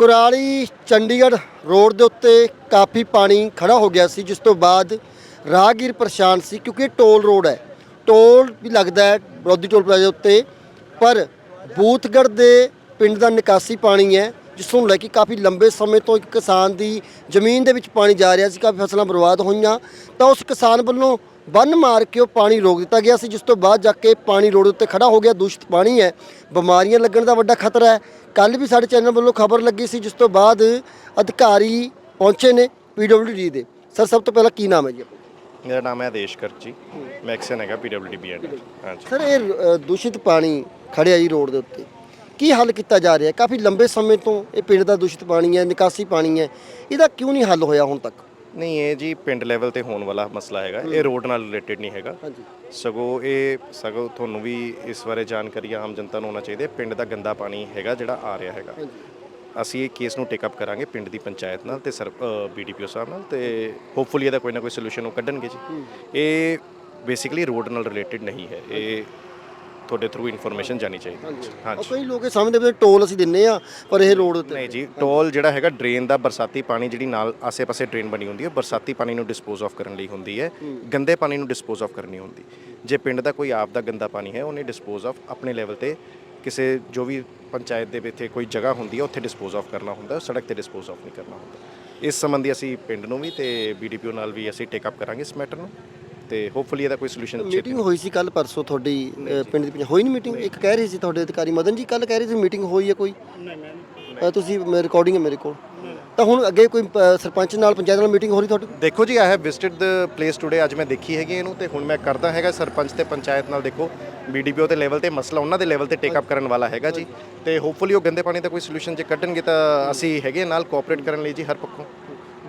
Kurali Chandigarh road ਦੇ ਉੱਤੇ ਕਾਫੀ ਪਾਣੀ ਖੜਾ ਹੋ ਗਿਆ ਸੀ, ਜਿਸ ਤੋਂ ਬਾਅਦ ਰਾਹਗੀਰ ਪਰੇਸ਼ਾਨ ਸੀ ਕਿਉਂਕਿ ਇਹ ਟੋਲ ਰੋਡ ਹੈ। ਟੋਲ ਵੀ ਲੱਗਦਾ ਹੈ ਬਰੋਦੀ ਟੋਲ ਪਲਾਜ਼ਾ ਉੱਤੇ, ਪਰ ਬੂਥਗੜ੍ਹ ਦੇ ਪਿੰਡ ਦਾ ਨਿਕਾਸੀ ਪਾਣੀ ਹੈ, ਜਿਸ ਨੂੰ ਲੈ ਕੇ ਕਾਫੀ ਲੰਬੇ ਸਮੇਂ ਤੋਂ ਇੱਕ ਕਿਸਾਨ ਦੀ ਜ਼ਮੀਨ ਦੇ ਵਿੱਚ ਪਾਣੀ ਜਾ ਰਿਹਾ ਸੀ, ਕਾਫੀ ਫਸਲਾਂ ਬਰਬਾਦ ਹੋਈਆਂ। ਤਾਂ ਉਸ ਕਿਸਾਨ ਵੱਲੋਂ ਬੰਨ ਮਾਰ ਕੇ ਉਹ ਪਾਣੀ ਰੋਕ ਦਿੱਤਾ ਗਿਆ ਸੀ ਜਿਸ ਤੋਂ ਬਾਅਦ ਜਾ ਕੇ ਪਾਣੀ ਰੋਡ ਉੱਤੇ ਖੜਾ ਹੋ ਗਿਆ। ਦੂਸ਼ਿਤ ਪਾਣੀ ਹੈ। ਬਿਮਾਰੀਆਂ ਲੱਗਣ ਦਾ ਵੱਡਾ ਖਤਰਾ ਹੈ। ਕੱਲ ਵੀ ਸਾਡੇ ਚੈਨਲ ਵੱਲੋਂ ਖਬਰ ਲੱਗੀ ਸੀ ਜਿਸ ਤੋਂ ਬਾਅਦ ਅਧਿਕਾਰੀ ਪਹੁੰਚੇ ਨੇ ਪੀਡਬਲਯੂਡੀ ਦੇ। ਸਰ ਸਭ ਤੋਂ ਪਹਿਲਾਂ ਕੀ ਨਾਮ ਹੈ ਜੀ? ਮੇਰਾ ਨਾਮ ਹੈ ਆਦੇਸ਼ ਕਰਚੀ ਮੈਂ ਐਕਸ਼ਨ ਹੈਗਾ ਪੀਡਬਲਯੂਡੀ ਬੀਐਡ ਹਾਂਜੀ। ਸਰ ਇਹ ਦੂਸ਼ਿਤ ਪਾਣੀ ਖੜਿਆ ਜੀ ਰੋਡ ਦੇ ਉੱਤੇ। ਕੀ ਹੱਲ ਕੀਤਾ ਜਾ ਰਿਹਾ ਕਾਫੀ ਲੰਬੇ ਸਮੇਂ ਤੋਂ ਇਹ ਪਿੰਡ ਦਾ ਦੂਸ਼ਿਤ ਪਾਣੀ ਹੈ ਨਿਕਾਸੀ ਪਾਣੀ ਹੈ। ਇਹਦਾ ਕਿਉਂ ਨਹੀਂ ਹੱਲ ਹੋਇਆ ਹੁਣ ਤੱਕ? ਨਹੀਂ ਇਹ ਜੀ ਪਿੰਡ ਲੈਵਲ ਤੇ ਹੋਣ ਵਾਲਾ ਮਸਲਾ ਹੈਗਾ। ਇਹ ਰੋਡ ਨਾਲ ਰਿਲੇਟਡ ਨਹੀਂ ਹੈਗਾ। ਹਾਂਜੀ। ਸਗੋਂ ਇਹ ਸਗੋਂ ਤੁਹਾਨੂੰ ਵੀ ਇਸ ਬਾਰੇ ਜਾਣਕਾਰੀ ਆਮ ਜਨਤਾ ਨੂੰ ਹੋਣਾ ਚਾਹੀਦਾ। ਹੈ। ਪਿੰਡ ਦਾ ਗੰਦਾ ਪਾਣੀ ਹੈਗਾ ਜਿਹੜਾ ਆ ਰਿਹਾ ਹੈਗਾ। ਅਸੀਂ ਇਹ ਕੇਸ ਨੂੰ ਟੇਕ ਅਪ ਕਰਾਂਗੇ ਪਿੰਡ ਦੀ ਪੰਚਾਇਤ ਨਾਲ ਤੇ ਸਰ ਬੀਡੀਪੀਓ ਸਾਹਿਬ ਨਾਲ ਤੇ ਹੋਪਫੁਲੀ ਇਹਦਾ ਕੋਈ ਨਾ ਕੋਈ ਸੋਲੂਸ਼ਨ ਉਹ ਕੱਢਣਗੇ ਜੀ। ਇਹ ਬੇਸਿਕਲੀ ਰੋਡ ਨਾਲ ਰਿਲੇਟਡ ਨਹੀਂ ਹੈ। ਇਹ ਤੁਹਾਡੇ ਥਰੂ ਇਨਫੋਰਮੇਸ਼ਨ ਜਾਣੀ ਚਾਹੀਦੀ ਹਾਂਜੀ। ਕਈ ਲੋਕ ਇਹ ਸਮਝਦੇ ਵੀ ਟੋਲ ਅਸੀਂ ਦਿੰਨੇ ਆ ਪਰ ਇਹ ਰੋਡ ਉੱਤੇ। ਨਹੀਂ ਜੀ ਟੋਲ ਜਿਹੜਾ ਹੈਗਾ ਡਰੇਨ ਦਾ ਬਰਸਾਤੀ ਪਾਣੀ ਜਿਹੜੀ ਨਾਲ ਆਸੇ-ਪਾਸੇ ਡਰੇਨ ਬਣੀ ਹੁੰਦੀ ਹੈ ਬਰਸਾਤੀ ਪਾਣੀ ਨੂੰ ਡਿਸਪੋਜ਼ ਆਫ ਕਰਨ ਲਈ ਹੁੰਦੀ ਹੈ। ਗੰਦੇ ਪਾਣੀ ਨੂੰ ਡਿਸਪੋਜ਼ ਆਫ ਕਰਨੀ ਹੁੰਦੀ। ਜੇ ਪਿੰਡ ਦਾ ਕੋਈ ਆਪ ਦਾ ਗੰਦਾ ਪਾਣੀ ਹੈ ਉਹਨੇ ਡਿਸਪੋਜ਼ ਆਫ ਆਪਣੇ ਲੈਵਲ ਤੇ ਕਿਸੇ ਜੋ ਵੀ ਪੰਚਾਇਤ ਦੇ ਵਿੱਚ ਕੋਈ ਜਗ੍ਹਾ ਹੁੰਦੀ ਹੈ ਉੱਥੇ ਡਿਸਪੋਜ਼ ਆਫ ਕਰਨਾ ਹੁੰਦਾ ਸੜਕ ਤੇ ਡਿਸਪੋਜ਼ ਆਫ ਨਹੀਂ ਕਰਨਾ ਹੁੰਦਾ। ਇਸ ਸੰਬੰਧੀ ਅਸੀਂ ਪਿੰਡ ਨੂੰ ਵੀ ਤੇ ਬੀਡੀਪੀਓ ਨਾਲ ਵੀ ਅਸੀਂ ਟੇਕ ਅਪ ਕਰਾਂਗੇ ਇਸ ਮੈਟਰ ਨੂੰ। ਤੇ ਹੋਪਫੁਲੀ ਇਹਦਾ ਕੋਈ ਸੋਲੂਸ਼ਨ ਮੀਟਿੰਗ ਹੋਈ ਸੀ ਕੱਲ ਪਰਸੋਂ ਤੁਹਾਡੀ ਅ, ਪਿੰਡ ਦੀ ਹੋਈ ਨਹੀਂ। ਮੀਟਿੰਗ ਇੱਕ ਕਹਿ ਰਹੀ ਸੀ ਤੁਹਾਡੇ ਅਧਿਕਾਰੀ। ਮਦਨ ਜੀ ਕੱਲ ਕਹਿ ਰਹੇ ਸੀ ਮੀਟਿੰਗ ਹੋਈ ਹੈ ਕੋਈ? ਤੁਸੀਂ ਰਿਕਾਰਡਿੰਗ ਹੈ ਮੇਰੇ ਕੋਲ। ਤਾਂ ਹੁਣ ਅੱਗੇ ਕੋਈ ਅ, ਸਰਪੰਚ ਨਾਲ ਪੰਚਾਇਤ ਨਾਲ ਮੀਟਿੰਗ ਹੋ ਰਹੀ ਤੁਹਾਡੀ? ਦੇਖੋ ਜੀ I have visited the place today ਅੱਜ ਮੈਂ ਦੇਖੀ ਹੈਗੀ ਇਹਨੂੰ ਤੇ ਹੁਣ ਮੈਂ ਕਰਦਾ ਹੈਗਾ ਸਰਪੰਚ ਤੇ ਪੰਚਾਇਤ ਨਾਲ। ਦੇਖੋ ਬੀਡੀਪੀਓ ਦੇ ਲੈਵਲ ਤੇ ਮਸਲਾ ਉਹਨਾਂ ਦੇ ਲੈਵਲ ਤੇ ਟੇਕ ਅਪ ਕਰਨ ਵਾਲਾ ਹੈਗਾ ਜੀ। ਤੇ ਹੋਪਫੁਲੀ ਉਹ ਗੰਦੇ ਪਾਣੀ ਦਾ ਕੋਈ ਸੋਲੂਸ਼ਨ ਜੇ ਕੱਢਣਗੇ ਤਾਂ ਅਸੀਂ ਹੈਗੇ ਨਾਲ ਕੋਆਪਰੇਟ ਕਰਨ ਲਈ ਜੀ ਹਰ ਪੱਖੋਂ।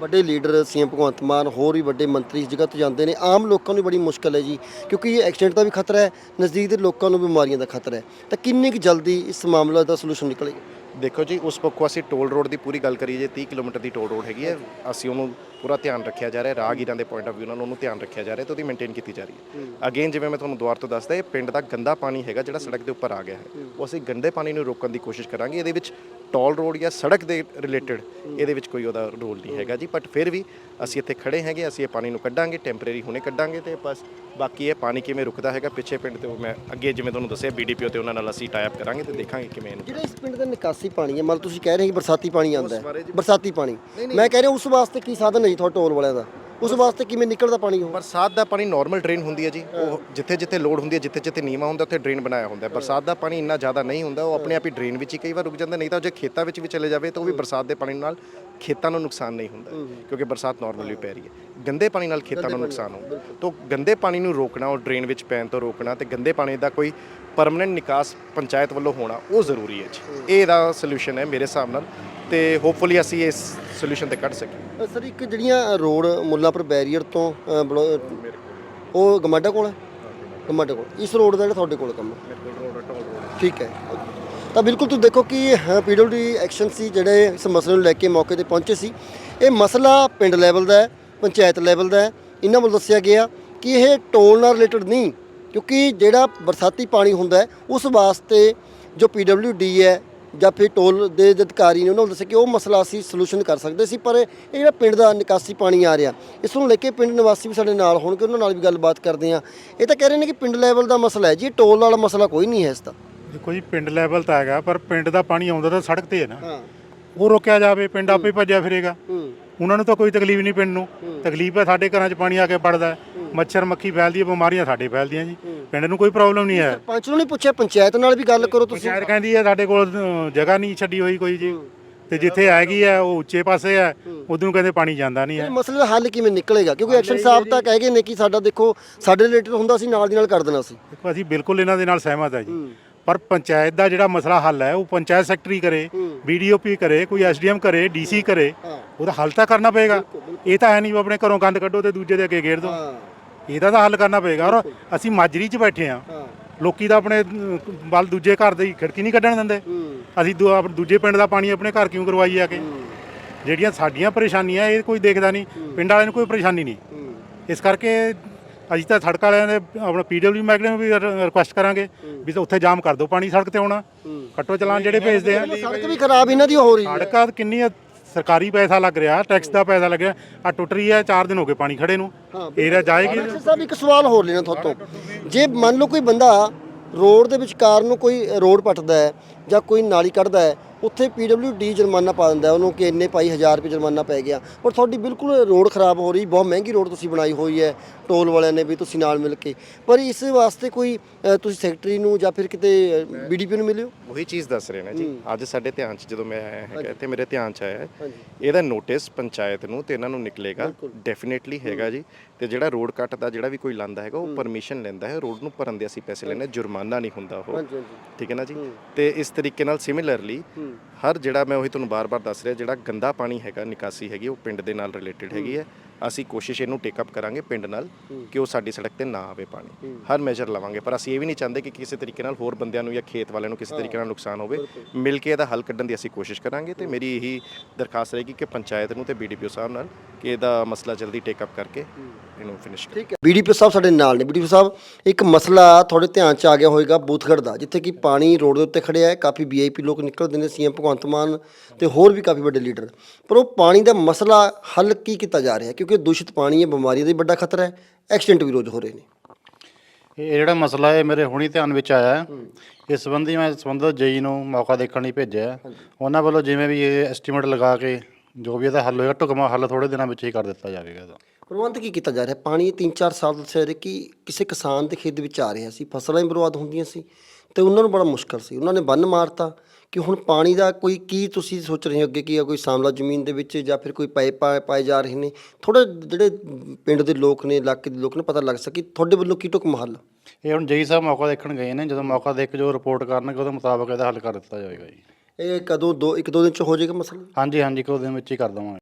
ਵੱਡੇ ਲੀਡਰ ਸੀਐਮ ਭਗਵੰਤ ਮਾਨ ਹੋਰ ਵੀ ਵੱਡੇ ਮੰਤਰੀ ਇਸ ਜਗ੍ਹਾ ਤੋਂ ਜਾਂਦੇ ਨੇ। ਆਮ ਲੋਕਾਂ ਨੂੰ ਬੜੀ ਮੁਸ਼ਕਲ ਹੈ ਜੀ ਕਿਉਂਕਿ ਇਹ ਐਕਸੀਡੈਂਟ ਦਾ ਵੀ ਖਤਰਾ ਹੈ ਨਜ਼ਦੀਕ ਦੇ ਲੋਕਾਂ ਨੂੰ ਬਿਮਾਰੀਆਂ ਦਾ ਖਤਰਾ ਹੈ। ਤਾਂ ਕਿੰਨੀ ਕੁ ਜਲਦੀ ਇਸ ਮਾਮਲੇ ਦਾ ਸੋਲੂਸ਼ਨ ਨਿਕਲੇਗਾ? ਦੇਖੋ ਜੀ ਉਸ ਪੱਖੋਂ ਅਸੀਂ ਟੋਲ ਰੋਡ ਦੀ ਪੂਰੀ ਗੱਲ ਕਰੀਏ ਜੇ 30 ਕਿਲੋਮੀਟਰ ਦੀ ਟੋਲ ਰੋਡ ਹੈਗੀ ਹੈ ਅਸੀਂ ਉਹਨੂੰ ਪੂਰਾ ਧਿਆਨ ਰੱਖਿਆ ਜਾ ਰਿਹਾ ਰਾਹਗੀਰਾਂ ਦੇ ਪੁਆਇੰਟ ਆਫ View ਨਾਲ ਉਹਨੂੰ ਧਿਆਨ ਰੱਖਿਆ ਜਾ ਰਿਹਾ ਤੇ ਉਹਦੀ ਮੇਨਟੇਨ ਕੀਤੀ ਜਾ ਰਹੀ ਹੈ। ਅਗੇਨ ਜਿਵੇਂ ਮੈਂ ਤੁਹਾਨੂੰ ਦੁਆਰ ਤੋਂ ਦੱਸਦਾ ਇਹ ਪਿੰਡ ਦਾ ਗੰਦਾ ਪਾਣੀ ਹੈਗਾ ਜਿਹੜਾ ਸੜਕ ਦੇ ਉੱਪਰ ਆ ਗਿਆ ਹੈ। ਉਹ ਅਸੀਂ ਗੰਦੇ ਪਾਣੀ ਨੂੰ ਰੋਕਣ ਦੀ ਕੋਸ਼ਿਸ਼ ਕਰਾਂਗੇ ਇਹਦੇ ਵਿੱਚ ਟੋਲ ਰੋਡ ਜਾਂ ਸੜਕ ਦੇ ਰਿਲੇਟਡ ਇਹਦੇ ਵਿੱਚ ਕੋਈ ਉਹਦਾ ਰੋਲ ਨਹੀਂ ਹੈਗਾ ਜੀ। ਬਟ ਫਿਰ ਵੀ ਅਸੀਂ ਇੱਥੇ ਖੜੇ ਹੈਗੇ ਅਸੀਂ ਇਹ ਪਾਣੀ ਨੂੰ ਕੱਢਾਂਗੇ ਟੈਂਪਰੇਰੀ ਹੁਣੇ ਕੱਢਾਂਗੇ ਤੇ ਬਸ। ਬਾਕੀ ਇਹ ਪਾਣੀ ਕਿਵੇਂ ਰੁਕਦਾ ਹੈਗਾ ਪਿੱਛੇ ਪਿੰਡ ਤੇ ਉਹ ਮੈਂ ਅੱਗੇ ਜਿਵੇਂ ਤੁਹਾਨੂੰ ਦੱਸਿਆ ਬੀਡੀਪੀਓ ਤੇ ਉਹਨਾਂ ਨਾਲ ਅਸੀਂ ਟਾਈ ਅਪ ਕਰਾਂਗੇ ਤੇ ਦੇਖਾਂਗੇ ਕਿਵੇਂ ਇਹਨੂੰ ਜਿਹੜਾ ਇਸ ਪਿੰਡ ਦਾ ਨਿਕਾਸੀ ਪਾਣੀ ਹੈ ਮਤਲਬ ਤੁਸੀਂ ਕਹਿ ਰਹੇ ਹੋ ਕਿ ਬਰਸਾਤੀ ਪਾਣੀ ਆਉਂਦਾ ਹੈ। ਬਰਸਾਤੀ ਪਾਣੀ। ਮੈਂ ਕਹਿ ਰਿਹਾ ਉਸ ਵਾਸਤੇ ਕੀ ਸਾਧਨ ਹੈ ਜੀ ਤੁਹਾਡੇ ਟੋਲ ਵਾਲਿਆਂ ਦਾ? ਉਸ ਵਾਸਤੇ ਕਿਵੇਂ ਨਿਕਲਦਾ ਪਾਣੀ ਉਹ? ਬਰਸਾਤ ਦਾ ਪਾਣੀ ਨਾਰਮਲ ਡਰੇਨ ਹੁੰਦੀ ਹੈ ਜੀ। ਉਹ ਜਿੱਥੇ ਜਿੱਥੇ ਲੋਡ ਹੁੰਦੀ ਹੈ, ਜਿੱਥੇ ਜਿੱਥੇ ਨੀਵਾ ਹੁੰਦਾ, ਉੱਥੇ ਡਰੇਨ ਬਣਾਇਆ ਹੁੰਦਾ ਬਰਸਾਤ ਦਾ ਪਾਣੀ ਇੰਨਾ ਜ਼ਿਆਦਾ ਨਹੀਂ ਹੁੰਦਾ, ਉਹ ਆਪਣੇ ਆਪ ਹੀ ਡਰੇਨ ਵਿੱਚ ਹੀ ਕਈ ਵਾਰ ਰੁਕ ਜਾਂਦਾ, ਨਹੀਂ ਤਾਂ ਜੇ ਖੇਤਾਂ ਵਿੱਚ ਵੀ ਚਲੇ ਜਾਵੇ, ਤਾਂ ਉਹ ਵੀ ਬਰਸਾਤ ਦੇ ਪਾਣੀ ਨਾਲ ਖੇਤਾਂ ਨੂੰ ਨੁਕਸਾਨ ਨਹੀਂ ਹੁੰਦਾ ਕਿਉਂਕਿ ਬਰਸਾਤ ਨਾਰਮਲੀ ਪੈ ਰਹੀ ਹੈ। ਗੰਦੇ ਪਾਣੀ ਨਾਲ ਖੇਤਾਂ ਨੂੰ ਨੁਕਸਾਨ ਹੋ ਤਾਂ ਗੰਦੇ ਪਾਣੀ ਨੂੰ ਰੋਕਣਾ ਉਹ ਡਰੇਨ ਵਿੱਚ ਪੈਣ ਤੋਂ ਰੋਕਣਾ ਤੇ ਗੰਦੇ ਪਾਣੀ ਦਾ ਕੋਈ ਪਰਮਨੈਂਟ ਨਿਕਾਸ ਪੰਚਾਇਤ ਵੱਲੋਂ ਹੋਣਾ ਉਹ ਜ਼ਰੂਰੀ ਹੈ ਜੀ। ਇਹ ਦਾ ਸੋਲੂਸ਼ਨ ਹੈ ਮੇਰੇ ਹਿਸਾਬ ਨਾਲ ਤੇ ਹੋਪਫੁਲੀ ਅਸੀਂ ਇਸ ਸੋਲੂਸ਼ਨ ਤੇ ਕੱਢ ਸਕੀਏ। ਸਰ ਇੱਕ ਜਿਹੜੀਆਂ ਰੋਡ ਮੁੱਲਾਪੁਰ ਬੈਰੀਅਰ ਤੋਂ ਉਹ ਗਮਾਡਾ ਕੋਲ ਹੈ? ਗਮਾਡਾ ਕੋਲ। ਇਸ ਰੋਡ ਦਾ ਜਿਹੜਾ ਤੁਹਾਡੇ ਕੋਲ ਕੰਮ ਹੈ। ਠੀਕ ਹੈ। ਤਾਂ ਬਿਲਕੁਲ ਤੁਸੀਂ ਦੇਖੋ ਕਿ ਪੀਡਬਲਯੂਡੀ ਐਕਸ਼ਨ ਸੀ ਜਿਹੜੇ ਇਸ ਮਸਲੇ ਨੂੰ ਲੈ ਕੇ ਮੌਕੇ ਤੇ ਪਹੁੰਚੇ ਸੀ। ਇਹ ਮਸਲਾ ਪਿੰਡ ਲੈਵਲ ਦਾ ਹੈ, ਪੰਚਾਇਤ ਲੈਵਲ ਦਾ ਹੈ। ਇਹਨਾਂ ਵੱਲੋਂ ਦੱਸਿਆ ਗਿਆ ਕਿ ਇਹ ਟੋਲ ਨਾਲ ਰਿਲੇਟਡ ਨਹੀਂ, ਕਿਉਂਕਿ ਜਿਹੜਾ ਬਰਸਾਤੀ ਪਾਣੀ ਹੁੰਦਾ ਉਸ ਵਾਸਤੇ ਜੋ ਪੀਡਬਲਯੂਡੀ ਹੈ ਜਾਂ ਫਿਰ ਟੋਲ ਦੇ ਅਧਿਕਾਰੀ ਨੇ, ਉਹਨਾਂ ਨੂੰ ਦੱਸਿਆ ਕਿ ਉਹ ਮਸਲਾ ਅਸੀਂ ਸੋਲੂਸ਼ਨ ਕਰ ਸਕਦੇ ਸੀ, ਪਰ ਇਹ ਜਿਹੜਾ ਪਿੰਡ ਦਾ ਨਿਕਾਸੀ ਪਾਣੀ ਆ ਰਿਹਾ, ਇਸ ਨੂੰ ਲੈ ਕੇ ਪਿੰਡ ਨਿਵਾਸੀ ਵੀ ਸਾਡੇ ਨਾਲ ਹੋਣਗੇ, ਉਹਨਾਂ ਨਾਲ ਵੀ ਗੱਲਬਾਤ ਕਰਦੇ ਆ ਇਹ ਤਾਂ ਕਹਿ ਰਹੇ ਨੇ ਕਿ ਪਿੰਡ ਲੈਵਲ ਦਾ ਮਸਲਾ ਹੈ ਜੀ, ਇਹ ਟੋਲ ਵਾਲਾ ਮਸਲਾ ਕੋਈ ਨਹੀਂ ਹੈ ਇਸ ਦਾ। ਦੇਖੋ ਜੀ ਪਿੰਡ ਲੈਵਲ ਤਾਂ ਹੈਗਾ ਪਰ ਪਿੰਡ ਦਾ ਪਾਣੀ ਆਉਂਦਾ ਤਾਂ ਸੜਕ ਤੇ ਹੈ ਨਾ। ਹਾਂ। ਉਹ ਰੋਕਿਆ ਜਾਵੇ ਪਿੰਡ ਆਪੇ ਭੱਜਿਆ ਫਿਰੇਗਾ। ਹੂੰ। ਉਹਨਾਂ ਨੂੰ ਤਾਂ ਕੋਈ ਤਕਲੀਫ ਨਹੀਂ ਪਿੰਡ ਨੂੰ। ਤਕਲੀਫ ਹੈ ਸਾਡੇ ਘਰਾਂ 'ਚ ਪਾਣੀ ਆ ਕੇ ਵੜਦਾ ਹੈ। ਮੱਛਰ ਮੱਖੀ ਫੈਲਦੀ ਹੈ ਬਿਮਾਰੀਆਂ ਸਾਡੇ ਫੈਲਦੀਆਂ ਜੀ। ਪਿੰਡ ਨੂੰ ਕੋਈ ਪ੍ਰੋਬਲਮ ਨਹੀਂ ਹੈ। ਪੰਚ ਨੂੰ ਨਹੀਂ ਪੁੱਛਿਆ ਪੰਚਾਇਤ ਨਾਲ ਵੀ ਗੱਲ ਕਰੋ ਤੁਸੀਂ। ਪੰਚਾਇਤ ਕਹਿੰਦੀ ਹੈ ਸਾਡੇ ਕੋਲ ਜਗ੍ਹਾ ਨਹੀਂ ਛੱਡੀ ਹੋਈ ਕੋਈ ਜੀ। ਤੇ ਜਿੱਥੇ ਹੈਗੀ ਹੈ ਉਹ ਉੱਚੇ ਪਾਸੇ ਹੈ। ਉਧਰ ਨੂੰ ਕਹਿੰਦੇ ਪਾਣੀ ਜਾਂਦਾ ਨਹੀਂ ਹੈ। ਇਹ ਮਸਲੇ ਦਾ ਹੱਲ ਕਿਵੇਂ ਨਿਕਲੇਗਾ? ਕਿਉਂਕਿ ਐਕਸ਼ਨ ਸਾਹਿਬ ਤਾਂ ਕਹਿ ਗਏ ਨੇ ਕਿ ਸਾਡਾ ਦੇਖੋ ਸਾਡੇ ਰਿਲੇਟਡ ਹੁੰਦਾ ਸੀ ਨਾਲ ਦੀ ਨਾਲ ਕਰ ਦੇਣਾ ਸੀ। ਦੇਖੋ ਅਸੀਂ ਬਿਲਕੁਲ ਇਹਨਾਂ ਦੇ ਨਾਲ ਸਹਿਮਤ ਹੈ ਜੀ। ਪਰ ਪੰਚਾਇਤ ਦਾ ਜਿਹੜਾ ਮਸਲਾ ਹੱਲ ਹੈ ਉਹ ਪੰਚਾਇਤ ਸੈਕਟਰੀ ਕਰੇ ਬੀਡੀਓਪੀ ਕਰੇ ਕੋਈ ਐਸਡੀਐਮ ਕਰੇ ਡੀਸੀ ਕਰੇ ਉਹਦਾ ਹੱਲ ਤਾਂ ਕਰਨਾ ਪਏਗਾ। ਇਹ ਤਾਂ ਹੈ ਨਹੀਂ ਆਪਣੇ ਘਰੋਂ ਗੰਦ ਕੱਢੋ ਤੇ ਦੂਜੇ ਦੇ ਅੱਗੇ ਗੇਰ ਦਿਓ। ਇਹਦਾ ਤਾਂ ਹੱਲ ਕਰਨਾ ਪਏਗਾ ਔਰ ਅਸੀਂ ਮਾਜਰੀ 'ਚ ਬੈਠੇ ਆ ਲੋਕੀ ਤਾਂ ਆਪਣੇ ਵੱਲ ਦੂਜੇ ਘਰ ਦੀ ਖਿੜਕੀ ਨਹੀਂ ਕੱਢਣ ਦਿੰਦੇ। ਅਸੀਂ ਦੂਜੇ ਪਿੰਡ ਦਾ ਪਾਣੀ ਆਪਣੇ ਘਰ ਕਿਉਂ ਕਰਵਾਈ ਆ ਕੇ? ਜਿਹੜੀਆਂ ਸਾਡੀਆਂ ਪਰੇਸ਼ਾਨੀਆਂ ਇਹ ਕੋਈ ਦੇਖਦਾ ਨਹੀਂ। ਪਿੰਡ ਵਾਲਿਆਂ ਨੂੰ ਕੋਈ ਪਰੇਸ਼ਾਨੀ ਨਹੀਂ। ਇਸ ਕਰਕੇ ਅਸੀਂ ਤਾਂ ਸੜਕ ਵਾਲਿਆਂ ਦੇ ਆਪਣਾ ਪੀਡਬਲਿਊ ਮਹਿਕਮੇ ਨੂੰ ਵੀ ਰਿਕੁਐਸਟ ਕਰਾਂਗੇ ਵੀ ਤਾਂ ਉੱਥੇ ਜਾਮ ਕਰ ਦਿਓ ਪਾਣੀ ਸੜਕ ਤੇ ਆਉਣਾ। ਕੱਟੋ ਚਲਾਨ ਜਿਹੜੇ ਭੇਜਦੇ ਆ। ਸੜਕ ਵੀ ਖਰਾਬ ਇਹਨਾਂ ਦੀ ਹੋ ਰਹੀ ਹੈ। ਸੜਕਾਂ ਕਿੰਨੀ ਸਰਕਾਰੀ ਪੈਸਾ ਲੱਗ ਰਿਹਾ ਟੈਕਸ ਦਾ ਪੈਸਾ ਲੱਗ ਰਿਹਾ ਆ ਟੁੱਟ ਰਹੀ ਹੈ 4 ਦਿਨ ਹੋ ਗਏ ਪਾਣੀ ਖੜੇ ਨੂੰ। ਏਰੀਆ ਜਾਏਗੀ। ਸਾਹਿਬ ਇੱਕ ਸਵਾਲ ਹੋਰ ਲੈਣਾ ਤੁਹਾਤੋਂ। ਜੇ ਮੰਨ ਲਓ ਕੋਈ ਬੰਦਾ ਰੋਡ ਦੇ ਵਿਚਕਾਰ ਨੂੰ ਕੋਈ ਰੋਡ ਪੱਟਦਾ ਹੈ ਜਾਂ ਕੋਈ ਨਾਲੀ ਕੱਢਦਾ ਹੈ ਉੱਥੇ ਡੀ ਜੁਰਮਾਨਾ ਪਾ ਦਿੰਦਾ ਉਹਨੂੰ ਕਿ ਇੰਨੇ ਪਾਈ 1000 ਰੁਪਏ ਜੁਰਮਾਨਾ ਪੈ ਗਿਆ। ਪਰ ਤੁਹਾਡੀ ਬਿਲਕੁਲ ਰੋਡ ਖਰਾਬ ਹੋ ਰਹੀ ਬਹੁਤ ਮਹਿੰਗੀ ਰੋਡ ਤੁਸੀਂ ਬਣਾਈ ਹੋਈ ਹੈ ਟੋਲ ਵਾਲਿਆਂ ਨੇ ਵੀ ਤੁਸੀਂ ਨਾਲ ਮਿਲ ਕੇ। ਪਰ ਇਸ ਵਾਸਤੇ ਕੋਈ ਤੁਸੀਂ ਸੈਕਟਰੀ ਨੂੰ ਜਾਂ ਫਿਰ ਕਿਤੇ ਬੀਡੀਪੀ ਨੂੰ ਮਿਲਿਓ? ਉਹੀ ਚੀਜ਼ ਦੱਸ ਰਹੇ ਨੇ ਜੀ। ਅੱਜ ਸਾਡੇ ਧਿਆਨ 'ਚ ਜਦੋਂ ਮੈਂ ਆਇਆ ਹੈਗਾ ਤੇ ਮੇਰੇ ਧਿਆਨ 'ਚ ਆਇਆ। ਇਹਦਾ ਨੋਟਿਸ ਪੰਚਾਇਤ ਨੂੰ ਤੇ ਇਹਨਾਂ ਨੂੰ ਨਿਕਲੇਗਾ। ਡੈਫੀਨੇਟਲੀ ਹੈਗਾ ਜੀ। ਤੇ ਜਿਹੜਾ ਰੋਡ ਕੱਟ ਦਾ ਜਿਹੜਾ ਵੀ ਕੋਈ ਲਾਂਦਾ ਹੈਗਾ ਉਹ ਪਰਮਿਸ਼ਨ ਲੈਂਦਾ ਹੈ। ਰੋਡ ਨੂੰ ਭਰਨ ਦੇ ਅਸੀਂ ਪੈਸੇ ਹਾਂ, ਜੁਰਮਾਨਾ ਨਹੀਂ ਹੁੰਦਾ ਉਹ। ਠੀਕ ਹੈ ਨਾ ਜੀ? ਤੇ ਇਸ ਤਰੀਕੇ ਨਾਲ ਸਿਮਿਲਰਲੀ ਹਰ ਜਿਹੜਾ ਮੈਂ ਉਹੀ ਤੁਹਾਨੂੰ ਬਾਰ-ਬਾਰ ਦੱਸ ਰਿਹਾ, ਜਿਹੜਾ ਗੰਦਾ ਪਾਣੀ ਹੈਗਾ, ਨਿਕਾਸੀ ਹੈਗੀ, ਉਹ ਪਿੰਡ ਦੇ ਨਾਲ ਰਿਲੇਟਡ ਹੈਗੀ ਹੈ। ਅਸੀਂ ਕੋਸ਼ਿਸ਼ ਇਹਨੂੰ ਟੇਕ ਅਪ ਕਰਾਂਗੇ ਪਿੰਡ ਨਾਲ ਕਿ ਉਹ ਸਾਡੀ ਸੜਕ ਤੇ ਨਾ ਆਵੇ ਪਾਣੀ। ਹਰ ਮੇਜਰ ਲਵਾਂਗੇ ਪਰ ਅਸੀਂ ਇਹ ਵੀ ਨਹੀਂ ਚਾਹੁੰਦੇ ਕਿ ਕਿਸੇ ਤਰੀਕੇ ਨਾਲ ਹੋਰ ਬੰਦਿਆਂ ਨੂੰ ਜਾਂ ਖੇਤ ਵਾਲਿਆਂ ਨੂੰ ਕਿਸੇ ਤਰੀਕੇ ਨਾਲ ਨੁਕਸਾਨ ਹੋਵੇ। ਮਿਲ ਕੇ ਇਹਦਾ ਹੱਲ ਕੱਢਣ ਦੀ ਅਸੀਂ ਕੋਸ਼ਿਸ਼ ਕਰਾਂਗੇ ਤੇ ਮੇਰੀ ਇਹੀ ਦਰਖਾਸਤ ਰਹੇਗੀ ਕਿ ਪੰਚਾਇਤ ਨੂੰ ਤੇ ਬੀਡੀਪੀਓ ਸਾਹਿਬ ਨਾਲ ਕਿ ਇਹਦਾ ਮਸਲਾ ਜਲਦੀ ਟੇਕ ਅਪ ਕਰਕੇ ਇਹਨੂੰ ਫਿਨਿਸ਼ ਕਰੀਏ। ਠੀਕ ਹੈ ਬੀਡੀਪੀ ਸਾਹਿਬ ਸਾਡੇ ਨਾਲ ਨੇ। ਬੀਡੀਪੀ ਸਾਹਿਬ ਇੱਕ ਮਸਲਾ ਤੁਹਾਡੇ ਧਿਆਨ ਚ ਆ ਗਿਆ ਹੋਵੇਗਾ ਬੂਥਗੜ੍ਹ ਦਾ ਜਿੱਥੇ ਕਿ ਪਾਣੀ ਰੋਡ ਦੇ ਉੱਤੇ ਖੜਿਆ ਹੈ ਕਾਫੀ ਵੀਆਈਪੀ ਲੋਕ ਨਿਕਲਦੇ ਨੇ ਸੀਐਮ ਭਗਵੰਤ ਮਾਨ ਤੇ ਹੋਰ ਵੀ ਕਾਫੀ ਵੱਡੇ ਲੀਡਰ। ਪਰ ਉਹ ਪਾਣੀ ਦਾ ਮਸਲਾ ਹੱਲ ਕੀ ਕੀਤਾ ਜਾ ਰਿਹਾ ਕਿਉਂਕਿ ਦੂਸ਼ਿਤ ਪਾਣੀ ਹੈ ਬਿਮਾਰੀਆਂ ਦਾ ਵੀ ਵੱਡਾ ਖਤਰਾ ਹੈ ਐਕਸੀਡੈਂਟ ਵੀ ਰੋਜ਼ ਹੋ ਰਹੇ ਨੇ। ਇਹ ਜਿਹੜਾ ਮਸਲਾ ਹੈ ਮੇਰੇ ਹੁਣੀ ਧਿਆਨ ਵਿੱਚ ਆਇਆ ਹੈ। ਇਸ ਸੰਬੰਧੀ ਮੈਂ ਸੰਬੰਧਿਤ ਜਈ ਨੂੰ ਮੌਕਾ ਦੇਖਣ ਲਈ ਭੇਜਿਆ ਹੈ। ਉਹਨਾਂ ਵੱਲੋਂ ਜਿਵੇਂ ਵੀ ਇਹ ਐਸਟੀਮੇਟ ਲਗਾ ਕੇ ਜੋ ਵੀ ਇਹਦਾ ਹੱਲ ਹੋਏਗਾ ਢੁਕਮਾ ਹੱਲ ਥੋੜੇ ਦਿਨਾਂ ਵਿੱਚ ਹੀ ਕਰ ਦਿੱਤਾ ਜਾਵੇਗਾ ਇਹਦਾ। ਪ੍ਰਬੰਧ ਕੀ ਕੀਤਾ ਜਾ ਰਿਹਾ? ਪਾਣੀ 3-4 ਸਾਲ ਦੱਸਿਆ ਰਿਹਾ ਕਿ ਕਿਸੇ ਕਿਸਾਨ ਦੇ ਖੇਤ ਵਿੱਚ ਆ ਰਿਹਾ ਸੀ ਫਸਲਾਂ ਹੀ ਬਰਬਾਦ ਹੁੰਦੀਆਂ ਸੀ ਤੇ ਉਹਨਾਂ ਨੂੰ ਬੜਾ ਮੁਸ਼ਕਲ ਸੀ। ਉਹਨਾਂ ਨੇ ਬੰਨ ਮਾਰਤਾ ਕਿ ਹੁਣ ਪਾਣੀ ਦਾ ਕੋਈ ਕੀ ਤੁਸੀਂ ਸੋਚ ਰਹੇ ਹੋ ਅੱਗੇ ਕੀ ਆ? ਕੋਈ ਸਾਮਲਾ ਜ਼ਮੀਨ ਦੇ ਵਿੱਚ ਜਾਂ ਫਿਰ ਕੋਈ ਪਾਈਪ ਪਾਏ ਜਾ ਰਹੇ ਨੇ? ਥੋੜਾ ਜਿਹੜੇ ਪਿੰਡ ਦੇ ਲੋਕ ਨੇ ਇਲਾਕੇ ਦੇ ਲੋਕ ਨੇ ਪਤਾ ਲੱਗ ਸਕੇ ਤੁਹਾਡੇ ਵੱਲੋਂ ਕੀ ਢੁਕਮ ਹੱਲ ਇਹ ਹੁਣ ਜਈ ਸਾਹਿਬ ਮੌਕਾ ਦੇਖਣ ਗਏ ਨੇ ਜਦੋਂ ਮੌਕਾ ਦੇਖ ਜੋ ਰਿਪੋਰਟ ਕਰਨਗੇ ਉਹਦੇ ਮੁਤਾਬਕ ਇਹਦਾ ਹੱਲ ਕਰ ਦਿੱਤਾ ਜਾਵੇਗਾ ਜੀ। ਇਹ ਕਦੋਂ ਦੋ ਇੱਕ ਦੋ ਦਿਨ ਚ ਹੋ ਜਾਏਗਾ ਮਸਲਾ? ਹਾਂਜੀ ਹਾਂਜੀ ਕੋ ਦਿਨ ਵਿੱਚ ਹੀ ਕਰ ਦਵਾਂਗੇ।